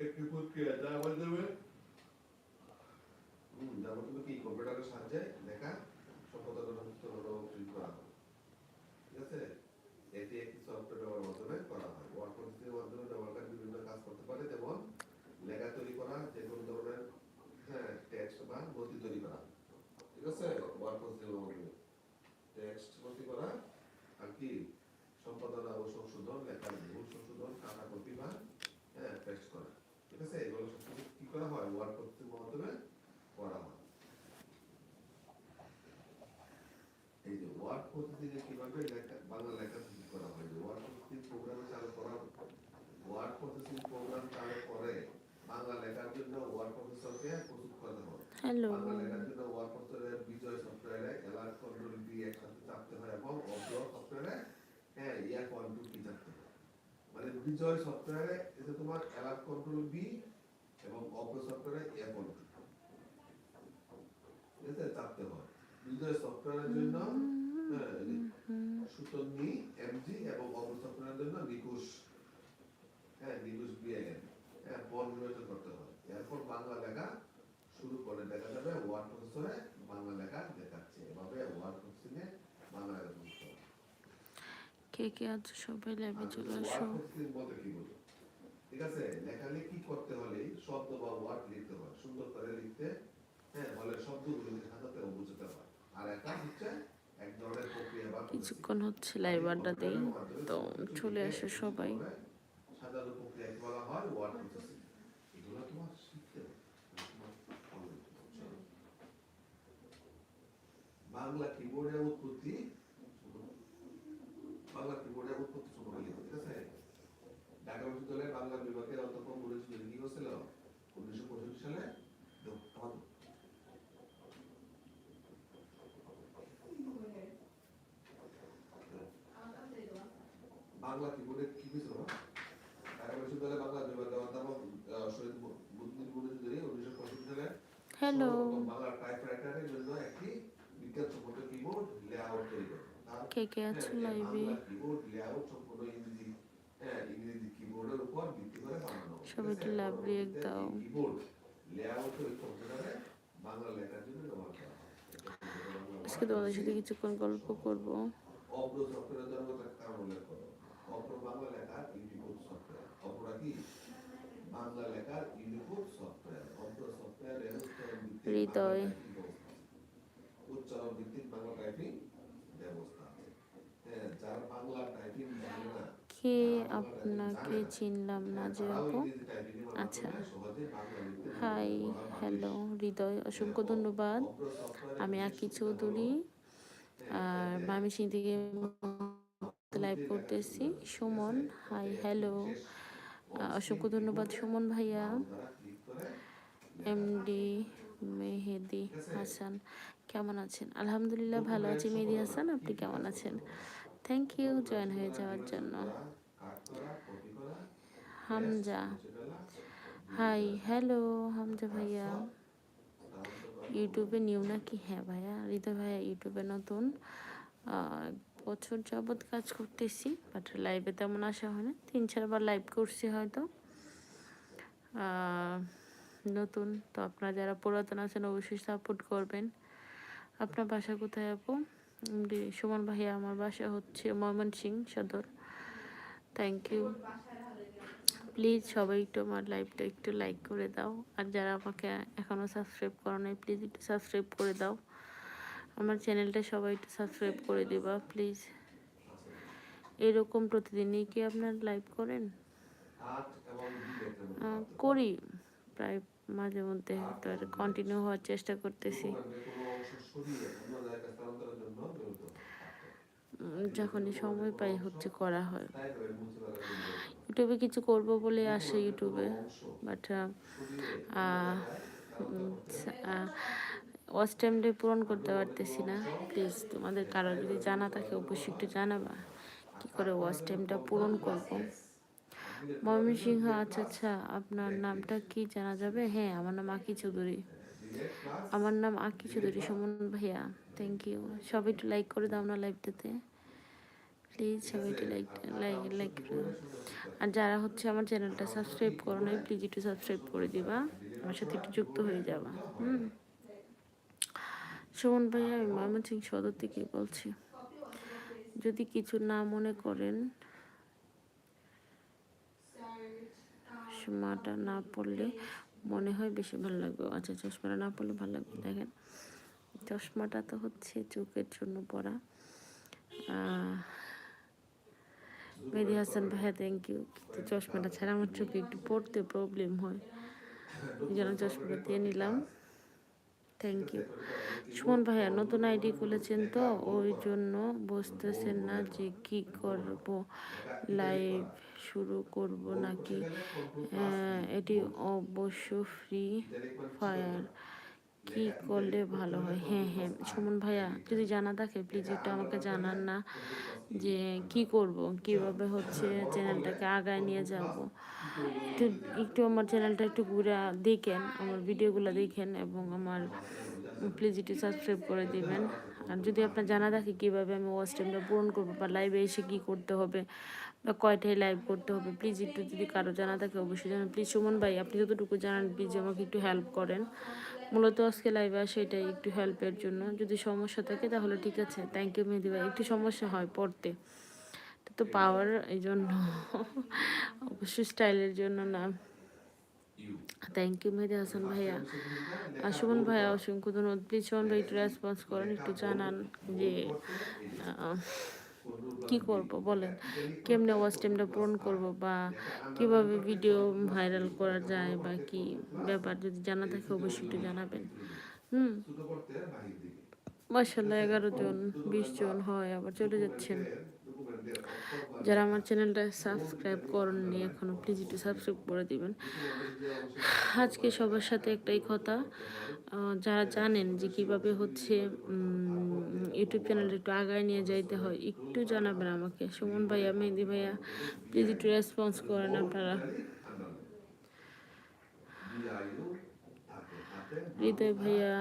একটি প্রক্রিয়া যার মাধ্যমে হুম, যার কি কম্পিউটারের সাহায্যে লেখা সম্পাদনা সংস্থাগুলো প্রিন্ট করা হয় ঠিক আছে এটি একটি সফটওয়্যার ব্যবহারের মাধ্যমে করা হয় ওয়ার্ড প্রসেসিংয়ের মাধ্যমে ব্যবহারকারী বিভিন্ন কাজ করতে পারে যেমন লেখা তৈরি করা যে কোনো ধরনের হ্যাঁ টেক্সট বা নথি তৈরি করা ঠিক আছে ওয়ার্ড প্রসেসিংয়ের মাধ্যমে টেক্সট নথি করা আর কি সম্পাদনা ও সংশোধন লেখার ভুল সংশোধন কাটা কপি বা হ্যাঁ পেস্ট করা ঠিক আছে এগুলো সব কিছু কি করা হয় ওয়ার্ড প্রসেসিং মাধ্যমে করা হয় এই প্রসেসিং কীভাবে লেখা বাংলা লেখা তৈরি করা হয়? ওয়ার্ড প্রসেসিং প্রোগ্রাম চালু করা ওয়ার্ড প্রসেসিং প্রোগ্রাম চালু করে বাংলা লেখার জন্য ওয়ার্ড প্রসেসরকে প্রস্তুত করতে হবে হ্যালো বাংলা লেখার জন্য ওয়ার্ড প্রসেসরের বিজয় সফটওয়্যারে অ্যালার্ট কন্ট্রোল বি একসাথে চাপতে হয় এবং অব্দ সফটওয়্যারে হ্যাঁ ইয়ার কন্ট্রোল কি চাপতে হয়। মানে বিজয় সফটওয়্যারে এটা তোমার অ্যালার্ট কন্ট্রোল বি এবং অব্দ সফটওয়্যারে ইয়ার কন্ট্রোল আছে? চাপতে হয়। বিজয় সফটওয়্যারের জন্য হ্যাঁ, সুতন্নি এমজি এবং অব্দ জন্য নিকুশ হ্যাঁ নিকুশ বিএন হ্যাঁ বল করতে হয় এরপর বাংলা লেখা শুরু করে দেখা যাবে ওয়ার্ড প্রসেসরে বাংলা লেখা দেখাচ্ছে এভাবে ওয়ার্ড প্রসেসিংয়ে বাংলা লেখা বুঝতে হবে কে কে আছো সবাই লাইভে আর চলে আসো। বলতে কি বলব ঠিক আছে লেখালেখি করতে হলে শব্দ বা ওয়ার্ড লিখতে হয় সুন্দর করে লিখতে হ্যাঁ বলে শব্দগুলো হাতাতে বুঝতে হয়। আর এটা হচ্ছে এক ধরনের কিছুক্ষণ হচ্ছে লাইভ আড্ডা দেই, তো চলে আসে সবাই। বলা কিবোর্ডের উৎপত্তি বাংলা কিবোর্ডের উৎপত্তি সম্পর্কে ঠিক আছে? ঢাকা বিশ্ববিদ্যালয়ের বাংলা বিভাগের অধ্যাপক চৌধুরী কি করছিল উনিশশো সালে দেখো, আমাদের বাংলা কিবোর্ডে না? ঢাকা বিশ্ববিদ্যালয়ের বাংলা বিভাগের অধ্যাপক শহীদ বুদ্ধিন মনির উনিশশো পঁয়ষট্টি সালে হ্যালো বাংলা টাইপরাইটারের জন্য একটি বিজ্ঞান সম্পর্ক কিবোর্ড লেআউট তৈরি করে। কে কে আছো হ্যাঁ, লাইভে বাংলা কিবোর্ড লেআউট সম্পূর্ণ ইংরেজি হ্যাঁ ইংরেজি কিবোর্ডের উপর ভিত্তি করে বানানো আছে? দাও। কিবোর্ড লেআউট ওই কম্পিউটারে বাংলা লেখার জন্য ব্যবহার করা হয়। আজকে তোমাদের সাথে কিছুক্ষণ গল্প করব। অপ্র সফটওয়্যারের জন্য একটা কারণ উল্লেখ করো অপ্র বাংলা লেখার ইউনিকোড সফটওয়্যার অপরা কি বাংলা লেখার ইউনিকোড সফটওয়্যার অপ্র সফটওয়্যারের উচ্চারণ ভিত্তিক হৃদয়। বাংলা টাইপিং ব্যবস্থা আছে। উচ্চারণ ভিত্তিক বাংলা টাইপিং ব্যবস্থা আছে বাংলা টাইপিং জানে না কে আপনাকে চিনলাম না যে আপু আচ্ছা। হাই হ্যালো হৃদয় অসংখ্য ধন্যবাদ আমি আকি চৌধুরী আর মামি সিং থেকে লাইভ করতেছি সুমন হাই হ্যালো অসংখ্য ধন্যবাদ, সুমন ভাইয়া, এমডি মেহেদি হাসান, কেমন আছেন? আলহামদুলিল্লাহ ভালো আছি, মেহেদি হাসান, আপনি কেমন আছেন? থ্যাংক ইউ জয়েন হয়ে যাওয়ার জন্য। হামজা হাই হ্যালো হামজা ভাইয়া। ইউটিউবে নিউ নাকি? হ্যাঁ ভাইয়া, হৃদয় ভাইয়া ইউটিউবে নতুন। বছর যাবৎ কাজ করতেছি বাট লাইভে তেমন আসা হয় না। তিন চারবার লাইভ করছি হয়তো। নতুন তো আপনারা যারা পুরাতন আছেন অবশ্যই সাপোর্ট করবেন। আপনার বাসা কোথায় আপু? সুমন ভাইয়া, আমার বাসা হচ্ছে ময়মনসিং সদর। থ্যাংক ইউ প্লিজ সবাই একটু আমার লাইভটা একটু লাইক করে দাও। আর যারা আমাকে এখনও সাবস্ক্রাইব করো নাই প্লিজ একটু সাবস্ক্রাইব করে দাও। আমার চ্যানেলটা সবাই একটু সাবস্ক্রাইব করে দিবা প্লিজ এরকম প্রতিদিনই কি আপনার লাইভ করেন? করি। প্রায় মাঝে মধ্যে তো আর কন্টিনিউ হওয়ার চেষ্টা করতেছি। যখনই সময় পাই হচ্ছে করা হয়। ইউটিউবে কিছু করব বলে আসে ইউটিউবে বাট ওয়াচ টাইমটা পূরণ করতে পারতেছি না। প্লিজ তোমাদের কারও যদি জানা থাকে, অবশ্যই একটু জানাবা। কী করে ওয়াচ টাইমটা পূরণ করব? ময়মনসিংহ আচ্ছা আচ্ছা আপনার নামটা কি জানা যাবে? হ্যাঁ আমার নাম আকি চৌধুরী। আমার নাম আকি চৌধুরী, সুমন ভাইয়া। থ্যাংক ইউ সবাই একটু লাইক করে দাও না লাইভটাতে প্লিজ সবাই একটু লাইক লাইক লাইক করে আর যারা হচ্ছে আমার চ্যানেলটা সাবস্ক্রাইব করো নাই প্লিজ একটু সাবস্ক্রাইব করে দিবা। আমার সাথে একটু যুক্ত হয়ে যাবা। হুম। সুমন ভাই আমি ময়মনসিং সদর থেকে বলছি, যদি কিছু না মনে করেন, চশমাটা না পড়লে মনে হয় বেশি ভালো লাগবে। আচ্ছা চশমাটা না পড়লে ভালো লাগবে, দেখেন। চশমাটা তো হচ্ছে চোখের জন্য পরা। মেহেদি হাসান ভাইয়া থ্যাংক ইউ কিন্তু চশমাটা ছাড়া আমার চোখে একটু পড়তে প্রবলেম হয়। এই জন্য চশমাটা দিয়ে নিলাম। থ্যাংক ইউ সুমন ভাইয়া, নতুন আইডি খুলেছেন তো? ওই জন্য বুঝতেছেন না যে কি করব? লাইভ শুরু করব নাকি? এটি অবশ্য ফ্রি ফায়ার কি করলে ভালো হয়? হ্যাঁ হ্যাঁ সুমন ভাইয়া, যদি জানা থাকে প্লিজ একটু আমাকে জানান না যে কি করব, কীভাবে হচ্ছে চ্যানেলটাকে আগায় নিয়ে যাব। একটু একটু আমার চ্যানেলটা একটু ঘুরে দেখেন, আমার ভিডিওগুলো দেখেন এবং আমার প্লিজ একটু সাবস্ক্রাইব করে দিবেন। আর যদি আপনার জানা থাকে কীভাবে আমি ওয়াচ পূরণ করব বা লাইভে এসে কী করতে হবে বা কয়টায় লাইভ করতে হবে? প্লিজ একটু যদি কারও জানা থাকে, অবশ্যই জানান। প্লিজ সুমন ভাই, আপনি যতটুকু জানান প্লিজ আমাকে একটু হেল্প করেন। মূলত আজকে লাইভে আসে এটাই, একটু হেল্পের জন্য। যদি সমস্যা থাকে, তাহলে ঠিক আছে। থ্যাংক ইউ মেহেদি ভাই। একটু সমস্যা হয় পড়তে। তো পাওয়ার এই জন্য। অবশ্যই স্টাইলের জন্য না। থ্যাংক ইউ মেহেদি হাসান ভাইয়া। আর সুমন ভাইয়া, অসংখ্য ধন্যবাদ। প্লিজ সুমন ভাই, একটু রেসপন্স করেন, একটু জানান যে কি করব বলেন? কেমনে ওয়াচ টাইমটা পূরণ করব বা কীভাবে ভিডিও ভাইরাল করা যায় বা কি ব্যাপার যদি জানা থাকে অবশ্যই একটু জানাবেন। হুম? মার্শাল্লাহ এগারো জন, বিশ জন হয়, আবার চলে যাচ্ছেন। যারা আমার চ্যানেলটা সাবস্ক্রাইব করেননি এখনও প্লিজ একটু সাবস্ক্রাইব করে দিবেন। আজকে সবার সাথে একটাই কথা যারা জানেন যে কীভাবে হচ্ছে ইউটিউব চ্যানেলটা একটু আগায় নিয়ে যাইতে হয়। একটু জানাবেন আমাকে। সুমন ভাইয়া, মেহেদি ভাইয়া প্লিজ একটু রেসপন্স করেন আপনারা। হৃদয় ভাইয়া